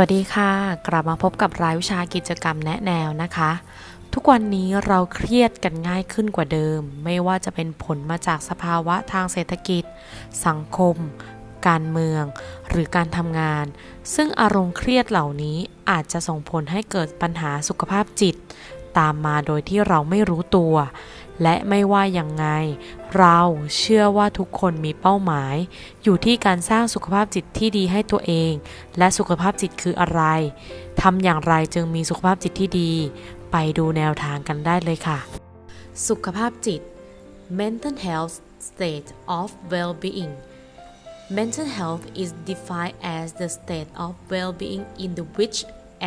วัสดีค่ะ กลับมาพบกับรายวิชากิจกรรมแนะแนวนะคะ ทุกวันนี้เราเครียดกันง่ายขึ้นกว่าเดิม ไม่ว่าจะเป็นผลมาจากสภาวะทางเศรษฐกิจ สังคม การเมือง หรือการทำงาน ซึ่งอารมณ์เครียดเหล่านี้อาจจะส่งผลให้เกิดปัญหาสุขภาพจิต ตามมาโดยที่เราไม่รู้ตัว และไม่ว่ายังไง เราเชื่อว่าทุกคนมีเป้าหมาย อยู่ที่การสร้างสุขภาพจิตที่ดีให้ตัวเอง และสุขภาพจิตคืออะไรทำอย่างไรจึงมีสุขภาพจิตที่ดี ไปดูแนวทางกันได้เลยค่ะ สุขภาพจิต mental health state of well-being mental health is defined as the state of well-being in the which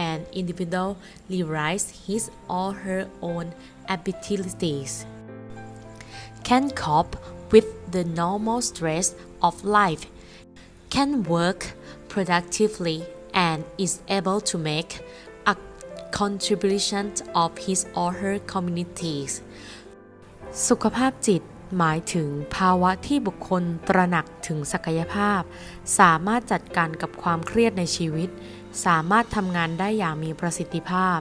an individual realizes his or her own abilities can cope with the normal stress of life, can work productively, and is able to make a contribution of his or her communities. สุขภาพจิตหมายถึงภาวะที่บุคคลตระหนักถึงศักยภาพ สามารถจัดการกับความเครียดในชีวิต สามารถทำงานได้อย่างมีประสิทธิภาพ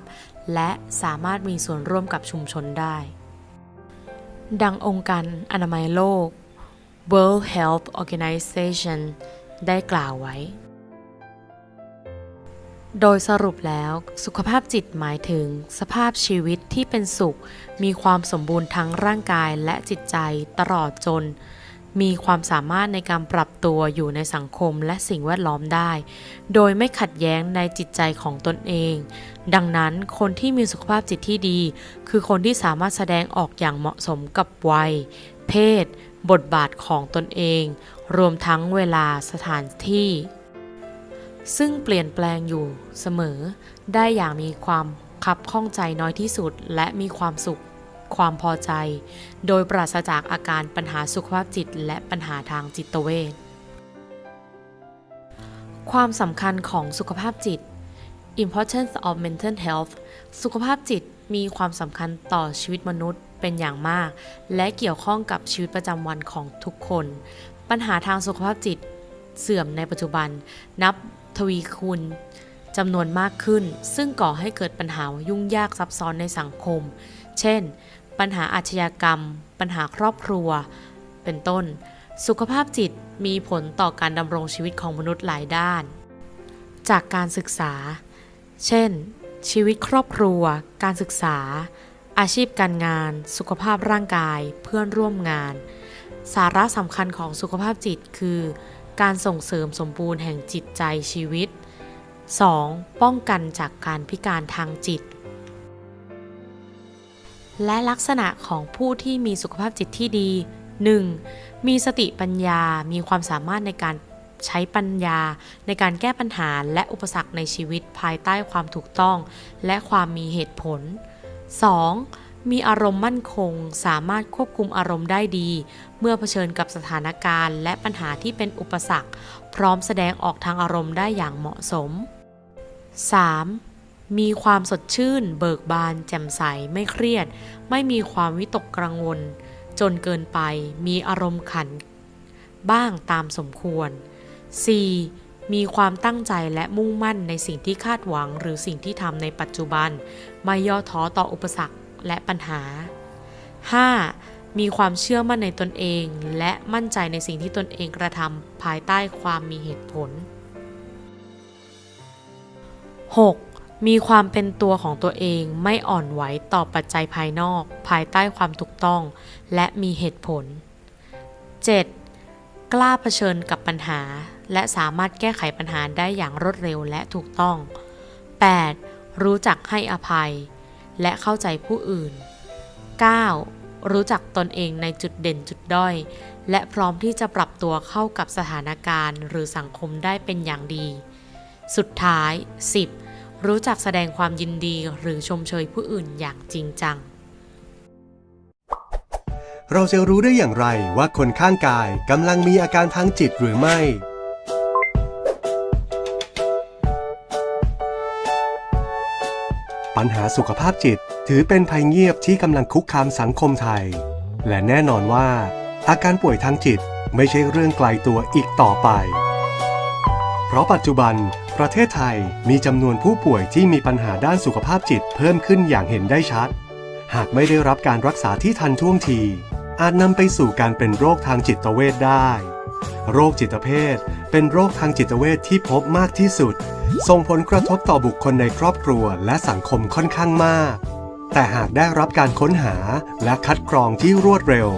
และสามารถมีส่วนร่วมกับชุมชนได้ ดังองค์การอนามัยโลก World Health Organization ได้กล่าวไว้ โดยสรุปแล้วสุขภาพจิตหมายถึงสภาพชีวิตที่เป็นสุข มีความสมบูรณ์ทั้งร่างกายและจิตใจตลอดจน มีความสามารถในการปรับตัวอยู่ในสังคมและสิ่งแวดล้อมได้ โดยไม่ขัดแย้งในจิตใจของตนเอง ดังนั้นคนที่มีสุขภาพจิตที่ดี คือคนที่สามารถแสดงออกอย่างเหมาะสมกับวัย เพศ บทบาทของตนเอง รวมทั้งเวลาสถานที่ ซึ่งเปลี่ยนแปลงอยู่เสมอ ได้อย่างมีความคับข้องใจน้อยที่สุดและมีความสุข ความพอใจ โดยปราศจากอาการปัญหาสุขภาพจิตและปัญหาทางจิตเวชความสำคัญของสุขภาพจิต importance of mental health สุขภาพจิตมีความสำคัญต่อชีวิตมนุษย์เป็นอย่างมาก และเกี่ยวข้องกับชีวิตประจำวันของทุกคน ปัญหาทางสุขภาพจิตเสื่อมในปัจจุบัน นับทวีคูณจำนวนมากขึ้น ซึ่งก่อให้เกิดปัญหายุ่งยากซับซ้อนในสังคม เช่น ปัญหาอาชญากรรม ปัญหาครอบครัว เป็นต้น สุขภาพจิตมีผลต่อการดำรงชีวิตของมนุษย์หลายด้าน จากการศึกษา เช่น ชีวิตครอบครัว การศึกษา อาชีพการงาน สุขภาพร่างกาย เพื่อนร่วมงาน สาระสำคัญของสุขภาพจิตคือ การส่งเสริมสมบูรณ์แห่งจิตใจชีวิต 2. ป้องกันจากการพิการทางจิต และลักษณะของผู้ที่มีสุขภาพจิตที่ดี 1. มีสติปัญญา มีความสามารถในการใช้ปัญญา ในการแก้ปัญหาและอุปสรรคในชีวิตภายใต้ความถูกต้อง และความมีเหตุผล 2. มีอารมณ์มั่นคง สามารถควบคุมอารมณ์ได้ดี เมื่อเผชิญกับสถานการณ์ และปัญหาที่เป็นอุปสรรค พร้อมแสดงออกทางอารมณ์ได้อย่างเหมาะสม 3. มีความสดชื่น เบิกบาน แจ่มใส ไม่เครียด ไม่มีความวิตกกังวล จนเกินไป มีอารมณ์ขัน บ้างตามสมควร 4. มีความตั้งใจและมุ่งมั่นในสิ่งที่คาดหวังหรือสิ่งที่ทำในปัจจุบัน ไม่ย่อท้อต่ออุปสรรคและปัญหา 5. มีความเชื่อมั่นในตนเอง และมั่นใจในสิ่งที่ตนเองกระทำภายใต้ความมีเหตุผล 6. มีความเป็นตัวของตัวเองไม่อ่อนไหวต่อปัจจัยภายนอก ภายใต้ความถูกต้อง และมีเหตุผล 7. กล้าเผชิญกับปัญหา และสามารถแก้ไขปัญหาได้อย่างรวดเร็วและถูกต้อง 8. รู้จักให้อภัย และเข้าใจผู้อื่น 9. รู้จักตนเองในจุดเด่นจุดด้อย และพร้อมที่จะปรับตัวเข้ากับสถานการณ์ หรือสังคมได้เป็นอย่างดี สุดท้าย 10. รู้จักแสดงความยินดีหรือชมเชยผู้อื่นอย่างจริงจัง เราจะรู้ได้อย่างไรว่าคนข้างกายกำลังมีอาการทางจิตหรือไม่ ปัญหาสุขภาพจิตถือเป็นภัยเงียบที่กำลังคุกคามสังคมไทย และแน่นอนว่า อาการป่วยทางจิตไม่ใช่เรื่องไกลตัวอีกต่อไป เพราะปัจจุบัน ประเทศไทยมีจำนวนผู้ป่วยที่มีปัญหาด้านสุขภาพจิตเพิ่มขึ้นอย่างเห็นได้ชัด หากไม่ได้รับการรักษาที่ทันท่วงที อาจนำไปสู่การเป็นโรคทางจิตเวชได้ โรคจิตเภทเป็นโรคทางจิตเวชที่พบมากที่สุด ส่งผลกระทบต่อบุคคลในครอบครัวและสังคมค่อนข้างมาก แต่หากได้รับการค้นหาและคัดกรองที่รวดเร็ว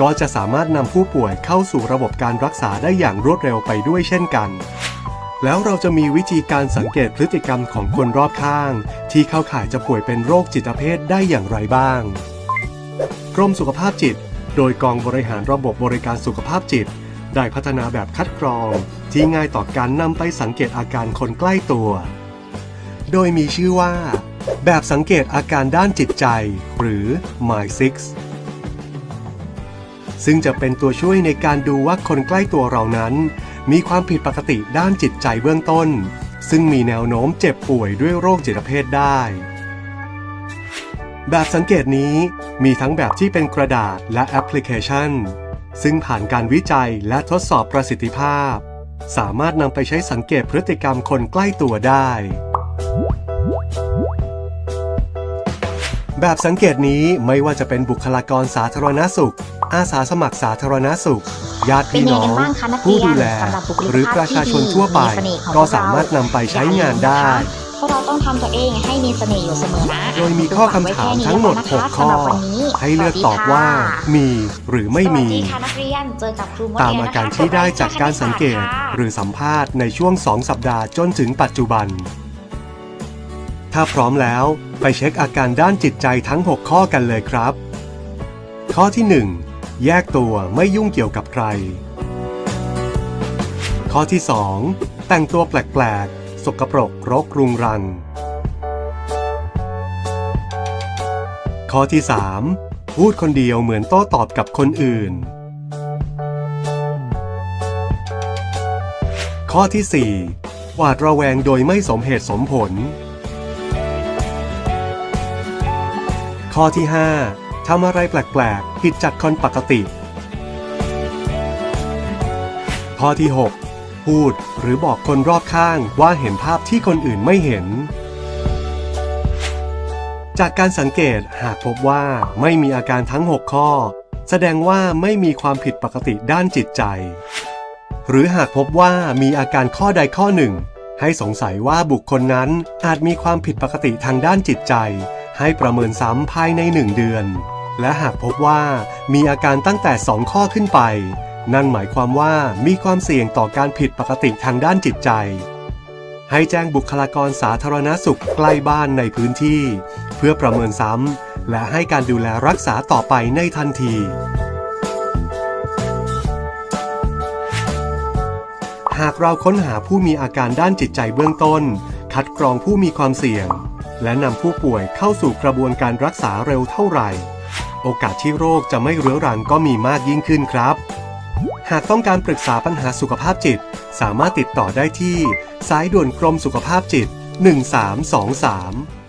ก็จะสามารถนำผู้ป่วยเข้าสู่ระบบการรักษาได้อย่างรวดเร็วไปด้วยเช่นกัน แล้วเราจะมีวิธีการสังเกตพฤติกรรมของคนรอบข้าง ที่เข้าข่ายจะป่วยเป็นโรคจิตเภทได้อย่างไรบ้าง กรมสุขภาพจิต โดยกองบริหารระบบบริการสุขภาพจิต ได้พัฒนาแบบคัดกรอง ที่ง่ายต่อการนำไปสังเกตอาการคนใกล้ตัว โดยมีชื่อว่า แบบสังเกตอาการด้านจิตใจ หรือ My Six ซึ่งจะเป็นตัวช่วยในการดูว่าคนใกล้ตัวเรานั้น มีความผิดปกติด้านจิตใจเบื้องต้น ซึ่งมีแนวโน้มเจ็บป่วยด้วยโรคจิตเภทได้ แบบสังเกตนี้มีทั้งแบบที่เป็นกระดาษและแอปพลิเคชัน ซึ่งผ่านการวิจัยและทดสอบประสิทธิภาพ สามารถนำไปใช้สังเกตพฤติกรรมคนใกล้ตัวได้ แบบสังเกตนี้ไม่ว่าจะเป็นบุคลากรสาธารณสุข อาสาสมัครสาธารณสุข ญาติพี่น้องเป็นยังไงบ้างคะนักเรียนผู้ดูแลสำหรับบุคลิกภาพหรือประชาชนทั่วไปที่ดีมีเสน่ห์ของก็สามารถนำไปใช้งานได้พวกเราต้องทำตัวเองให้มีเสน่ห์อยู่เสมอนะ โดยมีข้อคำถามทั้งหมด 6 ข้อ ให้เลือกตอบว่า มีหรือไม่มีสวัสดีค่ะนักเรียนเจอกับครูโมเดลตามอาการที่ได้จากการสังเกต หรือสัมภาษณ์ในช่วง 2 สัปดาห์จนถึงปัจจุบัน ถ้าพร้อมแล้วไปเช็คอาการด้านจิตใจทั้ง 6 ข้อกันเลยครับ ข้อที่ 1 แยกตัวไม่ยุ่งเกี่ยวกับใคร ข้อที่ 2 แต่งตัวแปลกๆ สกปรกรกรุงรัง ข้อที่ 3 พูดคนเดียวเหมือนโต้ตอบกับคนอื่น ข้อที่ 4 หวาดระแวงโดยไม่สมเหตุสมผล ข้อที่ 5 ทำอะไรแปลกๆ ผิดจากคนปกติ ข้อที่ 6 พูดหรือบอกคนรอบข้างว่าเห็นภาพที่คนอื่นไม่เห็น จากการสังเกตหากพบว่าไม่มีอาการทั้ง 6 ข้อ แสดงว่าไม่มีความผิดปกติด้านจิตใจ หรือหากพบว่ามีอาการข้อใดข้อหนึ่ง ให้สงสัยว่าบุคคลนั้นอาจมีความผิดปกติทางด้านจิตใจให้ประเมินซ้ำภายใน1เดือน และหากพบว่ามีอาการตั้งแต่ 2 ข้อขึ้นไป นั่นหมายความว่ามีความเสี่ยงต่อการผิดปกติทางด้านจิตใจ ให้แจ้งบุคลากรสาธารณสุขใกล้บ้านในพื้นที่ เพื่อประเมินซ้ำ และให้การดูแลรักษาต่อไปในทันทีหากเราค้นหาผู้มีอาการด้านจิตใจเบื้องต้น คัดกรองผู้มีความเสี่ยง และนำผู้ป่วยเข้าสู่กระบวนการรักษาเร็วเท่าไหร่ โอกาสที่โรคจะไม่เรื้อรังก็มีมากยิ่งขึ้นครับ หากต้องการปรึกษาปัญหาสุขภาพจิต สามารถติดต่อได้ที่ สายด่วนกรมสุขภาพจิต 1323